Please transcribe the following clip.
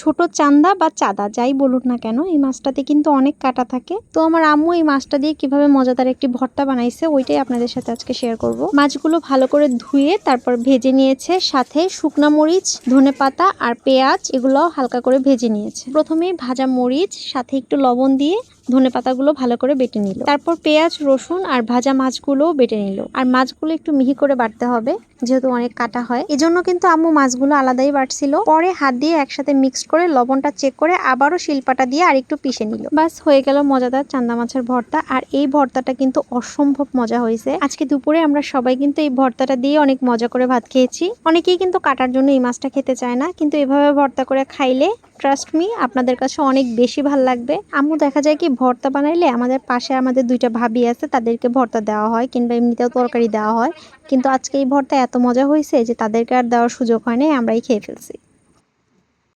ছোট চান্দা বা চাদা, যাই বলুন না কেন, এই মাছটাতে কিন্তু অনেক কাটা থাকে। তো আমার আম্মু এই মাছটা দিয়ে কীভাবে মজাদার একটি ভর্তা বানাইছে, ওইটাই আপনাদের সাথে আজকে শেয়ার করব। মাছগুলো ভালো করে ধুয়ে তারপর ভেজে নিয়েছে, সাথে শুকনা মরিচ, ধনে পাতা আর পেঁয়াজ, এগুলো হালকা করে ভেজে নিয়েছে। প্রথমে ভাজা মরিচ, সাথে একটু লবণ দিয়ে ধনে পাতাগুলো ভালো করে বেটে নিল। তারপর পেঁয়াজ, রসুন আর ভাজা মাছগুলোও বেটে নিল। আর মাছগুলো একটু মিহি করে বাটতে হবে, যেহেতু অনেক কাটা হয়। এজন্য কিন্তু আম্মু মাছগুলো আলাদাই বাটছিল। পরে হাত দিয়ে একসাথে মিক্সড করে লবণটা চেক করে আবারও শিলপাটা দিয়ে আর একটু পিষে নিল। বাস হয়ে গেল মজাদার চান্দা মাছের ভর্তা। আর এই ভর্তাটা কিন্তু অসম্ভব মজা হয়েছে। আজকে দুপুরে আমরা সবাই কিন্তু এই ভর্তাটা দিয়ে অনেক মজা করে ভাত খেয়েছি। অনেকেই কিন্তু কাটার জন্য এই মাছটা খেতে চায় না। কিন্তু এভাবে ভর্তা করে খাইলে ট্রাস্ট মি আপনাদের কাছে অনেক বেশি ভালো লাগবে। আম্মু, দেখা যায় কি, ভর্তা বানাইলে আমাদের পাশে আমাদের দুইটা ভাবি আছে, তাদেরকে ভর্তা দেওয়া হয় কিংবা এমনিতেও তরকারি দেওয়া হয়। কিন্তু আজকে এই ভর্তা এত মজা হয়েছে যে তাদেরকে আর দেওয়ার সুযোগ হয় নাই, আমরাই খেয়ে ফেলছি।